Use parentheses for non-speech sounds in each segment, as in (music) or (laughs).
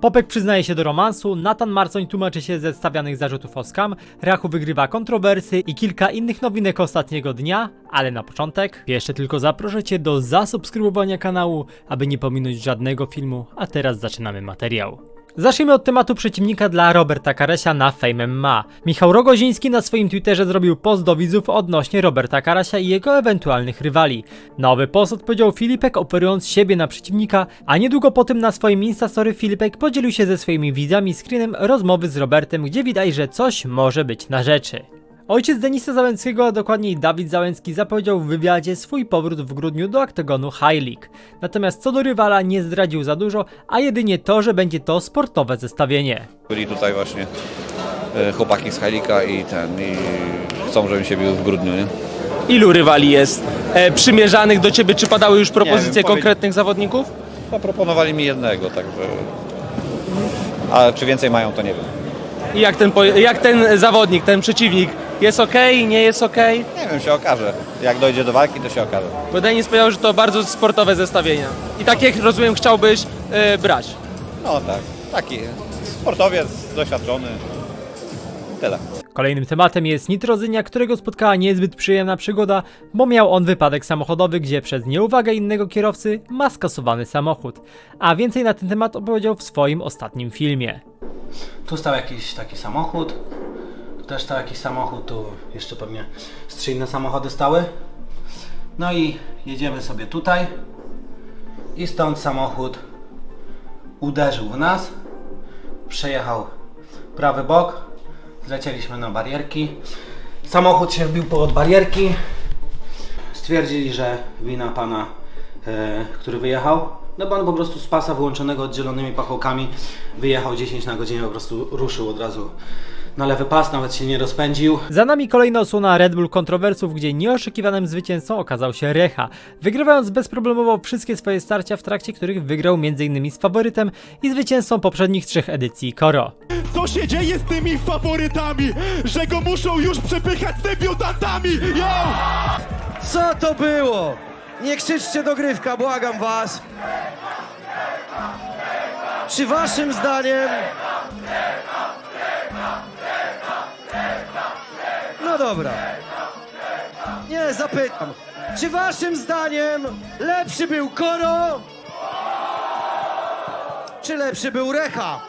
Popek przyznaje się do romansu, Nathan Marcoń tłumaczy się ze stawianych zarzutów o skam, Rachu wygrywa kontrowersy i kilka innych nowinek ostatniego dnia, ale na początek jeszcze tylko zaproszę Cię do zasubskrybowania kanału, aby nie pominąć żadnego filmu, a teraz zaczynamy materiał. Zacznijmy od tematu przeciwnika dla Roberta Karasia na Fame MMA. Michał Rogoziński na swoim Twitterze zrobił post do widzów odnośnie Roberta Karasia i jego ewentualnych rywali. Nowy post odpowiedział Filipek oferując siebie na przeciwnika, a niedługo po tym na swoim Instastory Filipek podzielił się ze swoimi widzami screenem rozmowy z Robertem, gdzie widać, że coś może być na rzeczy. Ojciec Denisa Załęckiego, a dokładniej Dawid Załęcki, zapowiedział w wywiadzie swój powrót w grudniu do oktagonu High League. Natomiast co do rywala nie zdradził za dużo, a jedynie to, że będzie to sportowe zestawienie. Byli tutaj właśnie e, chłopaki z Hajlika i ten, i chcą, żebym się bił w grudniu, nie? Ilu rywali jest e, przymierzanych do ciebie? Czy padały już propozycje wiem, powie- konkretnych zawodników? Zaproponowali mi jednego, także... A czy więcej mają, to nie wiem. I jak ten, po- jak ten zawodnik, ten przeciwnik, jest ok, nie jest ok? Nie wiem, się okaże. Jak dojdzie do walki, to się okaże. Bo Denis powiedział, że to bardzo sportowe zestawienia. I tak jak rozumiem, chciałbyś e, brać. No tak, taki sportowiec, doświadczony. Tyle. Kolejnym tematem jest Nitrozynia, którego spotkała niezbyt przyjemna przygoda, bo miał on wypadek samochodowy, gdzie przez nieuwagę innego kierowcy ma skasowany samochód. A więcej na ten temat opowiedział w swoim ostatnim filmie. Tu stał jakiś taki samochód. Też jakiś samochód. Tu jeszcze pewnie z trzy inne samochody stały. No i jedziemy sobie tutaj. I stąd samochód uderzył w nas. Przejechał prawy bok. Zlecieliśmy na barierki. Samochód się wbił pod barierki. Stwierdzili, że wina pana, e, który wyjechał. No bo on po prostu z pasa wyłączonego oddzielonymi pachołkami wyjechał 10 na godzinę, po prostu ruszył od razu na lewy pas, nawet się nie rozpędził. Za nami kolejna osłona Red Bull kontrowersów, gdzie nieoszukiwanym zwycięzcą okazał się Recha, wygrywając bezproblemowo wszystkie swoje starcia, w trakcie których wygrał m.in. z faworytem i zwycięzcą poprzednich trzech edycji Koro. Co się dzieje z tymi faworytami, że go muszą już przepychać z debiutantami? Yo! Co to było? Nie krzyczcie dogrywka, błagam was. Czy waszym zdaniem... dobra. Nie, zapytam. Czy waszym zdaniem lepszy był Koro? Czy lepszy był Recha?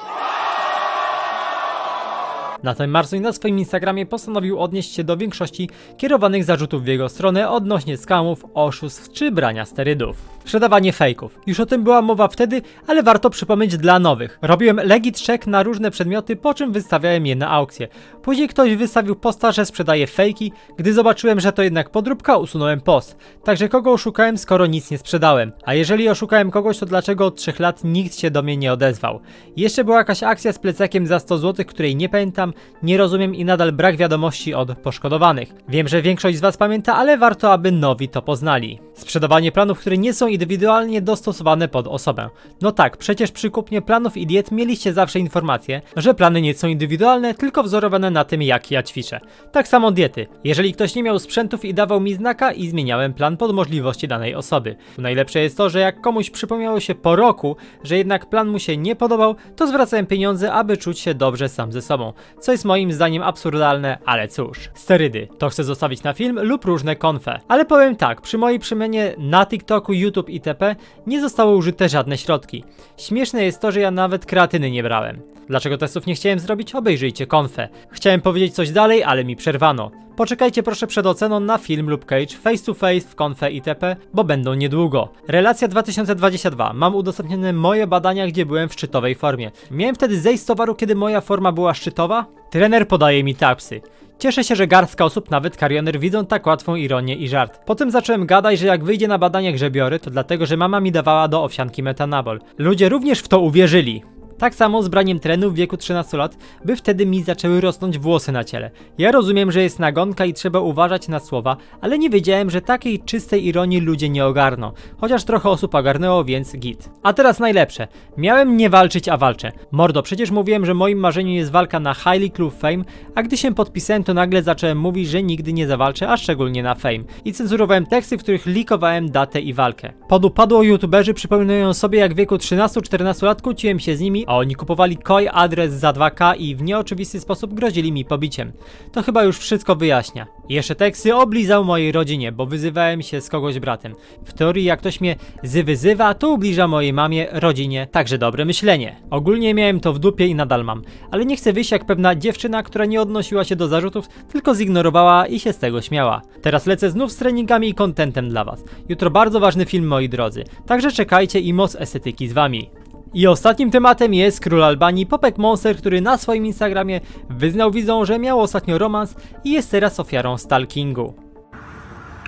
Nathan Marsoń na swoim Instagramie postanowił odnieść się do większości kierowanych zarzutów w jego stronę odnośnie skamów, oszustw czy brania sterydów. Sprzedawanie fejków. Już o tym była mowa wtedy, ale warto przypomnieć dla nowych. Robiłem legit check na różne przedmioty, po czym wystawiałem je na aukcję. Później ktoś wystawił posta, że sprzedaje fejki. Gdy zobaczyłem, że to jednak podróbka, usunąłem post. Także kogo oszukałem, skoro nic nie sprzedałem? A jeżeli oszukałem kogoś, to dlaczego od 3 lat nikt się do mnie nie odezwał? Jeszcze była jakaś akcja z plecakiem za 100 zł, której nie pamiętam, nie rozumiem i nadal brak wiadomości od poszkodowanych. Wiem, że większość z Was pamięta, ale warto, aby nowi to poznali. Sprzedawanie planów, które nie są indywidualnie dostosowane pod osobę. No tak, przecież przy kupnie planów i diet mieliście zawsze informację, że plany nie są indywidualne, tylko wzorowane na tym, jak ja ćwiczę. Tak samo diety. Jeżeli ktoś nie miał sprzętów i dawał mi znaka i zmieniałem plan pod możliwości danej osoby. Najlepsze jest to, że jak komuś przypomniało się po roku, że jednak plan mu się nie podobał, to zwracałem pieniądze, aby czuć się dobrze sam ze sobą. Co jest moim zdaniem absurdalne, ale cóż. Sterydy. To chcę zostawić na film lub różne konfe. Ale powiem tak, przy mojej przemianie na TikToku, YouTube itp. nie zostały użyte żadne środki. Śmieszne jest to, że ja nawet kreatyny nie brałem. Dlaczego testów nie chciałem zrobić? Obejrzyjcie konfę. Chciałem powiedzieć coś dalej, ale mi przerwano. Poczekajcie proszę przed oceną na film lub cage face to face w konfę itp., bo będą niedługo. Relacja 2022. Mam udostępnione moje badania, gdzie byłem w szczytowej formie. Miałem wtedy zejść z towaru, kiedy moja forma była szczytowa? Trener podaje mi tapsy. Cieszę się, że garstka osób, nawet karioner, widzą tak łatwą ironię i żart. Potem zacząłem gadać, że jak wyjdzie na badania grzebiory, to dlatego, że mama mi dawała do owsianki metanabol. Ludzie również w to uwierzyli. Tak samo z braniem trenu w wieku 13 lat, by wtedy mi zaczęły rosnąć włosy na ciele. Ja rozumiem, że jest nagonka i trzeba uważać na słowa, ale nie wiedziałem, że takiej czystej ironii ludzie nie ogarną. Chociaż trochę osób ogarnęło, więc git. A teraz najlepsze. Miałem nie walczyć, a walczę. Mordo, przecież mówiłem, że moim marzeniem jest walka na Highly Club Fame, a gdy się podpisałem, to nagle zacząłem mówić, że nigdy nie zawalczę, a szczególnie na Fame. I cenzurowałem teksty, w których likowałem datę i walkę. Podupadło youtuberzy przypominają sobie, jak w wieku 13-14 lat kłóciłem się z nimi a oni kupowali koi adres za 2K i w nieoczywisty sposób grozili mi pobiciem. To chyba już wszystko wyjaśnia. Jeszcze teksty oblizał mojej rodzinie, bo wyzywałem się z kogoś bratem. W teorii jak ktoś mnie zywyzywa, to ubliża mojej mamie, rodzinie, także dobre myślenie. Ogólnie miałem to w dupie i nadal mam, ale nie chcę wyjść jak pewna dziewczyna, która nie odnosiła się do zarzutów, tylko zignorowała i się z tego śmiała. Teraz lecę znów z treningami i kontentem dla was. Jutro bardzo ważny film moi drodzy, także czekajcie i moc estetyki z wami. I ostatnim tematem jest król Albanii Popek Monster, który na swoim Instagramie wyznał widzom, że miał ostatnio romans i jest teraz ofiarą stalkingu.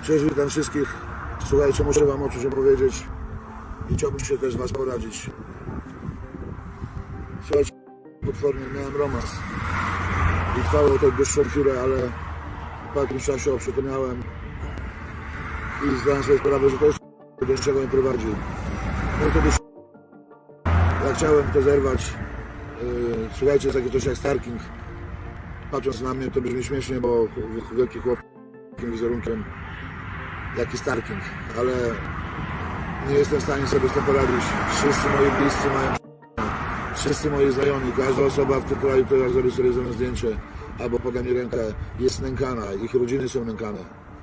Cześć, witam wszystkich. Słuchajcie, muszę wam o czymś opowiedzieć i chciałbym się też was poradzić. Słuchajcie, potwornie miałem romans i trwało to dłuższą chwilę, ale po jakimś czasie oprzytomniałem i zdałem sobie sprawę, że to jest do czego mnie prowadzi. No to chciałem to zerwać. Yy, Słuchajcie, jest takie coś jak stalking. Patrząc na mnie to brzmi śmiesznie, bo wielki chłop takim wizerunkiem jaki Starking, ale nie jestem w stanie sobie z tym poradzić. Wszyscy moi bliscy mają (laughs) wszyscy moi znajomi, każda osoba w tym kraju, która zrobi sobie ze mną zdjęcie albo poda mi rękę, jest nękana, ich rodziny są nękane.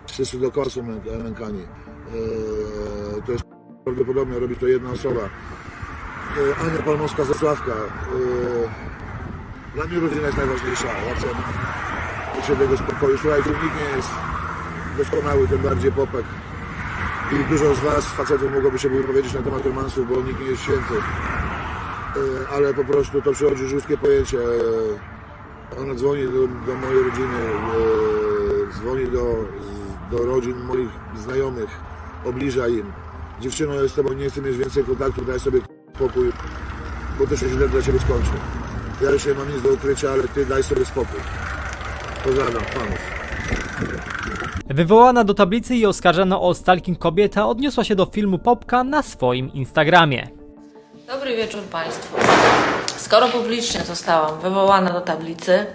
Wszyscy dookoła są nęk- nękani. Eee, to jest prawdopodobnie robi to jedna osoba. Eee, Ania Palmowska Zasławka. Eee, dla mnie rodzina jest najważniejsza. Ja chcę siebie spokoju. Słuchajcie, nikt nie jest doskonały, tym bardziej popek. I dużo z Was, facetów, mogłoby się wypowiedzieć na temat romansów, bo nikt nie jest święty. E, Ale po prostu to przychodzi ludzkie pojęcie. E, Ona dzwoni do, do mojej rodziny, e, dzwoni do, do rodzin moich znajomych, obliża im. Dziewczyno, z Tobą nie chcę mieć więcej kontaktu, daj sobie spokój, bo to się źle dla Ciebie skończy. Ja już nie mam nic do ukrycia, ale Ty daj sobie spokój. Pozdrawiam, fanów. Wywołana do tablicy i oskarżana o stalking kobieta odniosła się do filmu Popka na swoim Instagramie. Dobry wieczór Państwu. Skoro publicznie zostałam wywołana do tablicy,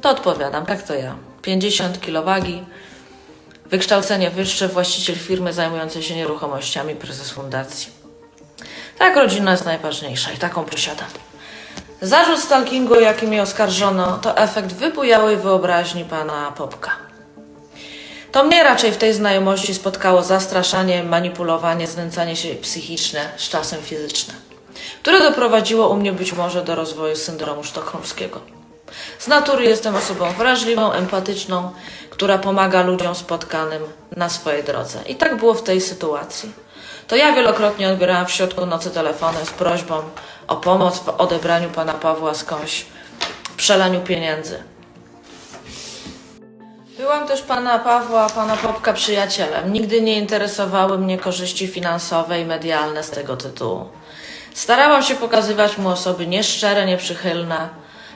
to odpowiadam, tak to ja. 50 kg wagi, wykształcenie wyższe, właściciel firmy zajmującej się nieruchomościami, prezes fundacji. Tak, rodzina jest najważniejsza i taką posiadam. Zarzut stalkingu, jaki mnie oskarżono, to efekt wybujałej wyobraźni pana Popka. To mnie raczej w tej znajomości spotkało zastraszanie, manipulowanie, znęcanie się psychiczne, z czasem fizyczne, które doprowadziło u mnie być może do rozwoju syndromu sztokholmskiego. Z natury jestem osobą wrażliwą, empatyczną, która pomaga ludziom spotkanym na swojej drodze. I tak było w tej sytuacji. To ja wielokrotnie odbierałam w środku nocy telefony z prośbą o pomoc w odebraniu pana Pawła skądś, w przelaniu pieniędzy. Byłam też pana Pawła, pana Popka przyjacielem. Nigdy nie interesowały mnie korzyści finansowe i medialne z tego tytułu. Starałam się pokazywać mu osoby nieszczere, nieprzychylne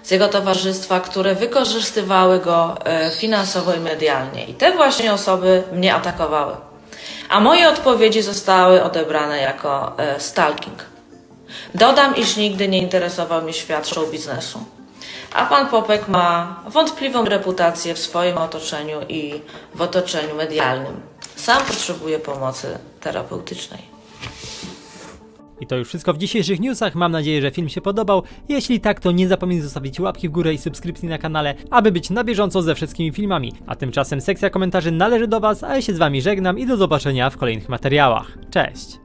z jego towarzystwa, które wykorzystywały go e, finansowo i medialnie. I te właśnie osoby mnie atakowały. A moje odpowiedzi zostały odebrane jako e, stalking. Dodam, iż nigdy nie interesował mnie świat show biznesu. A pan Popek ma wątpliwą reputację w swoim otoczeniu i w otoczeniu medialnym. Sam potrzebuje pomocy terapeutycznej. I to już wszystko w dzisiejszych newsach. Mam nadzieję, że film się podobał. Jeśli tak, to nie zapomnij zostawić łapki w górę i subskrypcji na kanale, aby być na bieżąco ze wszystkimi filmami. A tymczasem sekcja komentarzy należy do Was, a ja się z Wami żegnam i do zobaczenia w kolejnych materiałach. Cześć!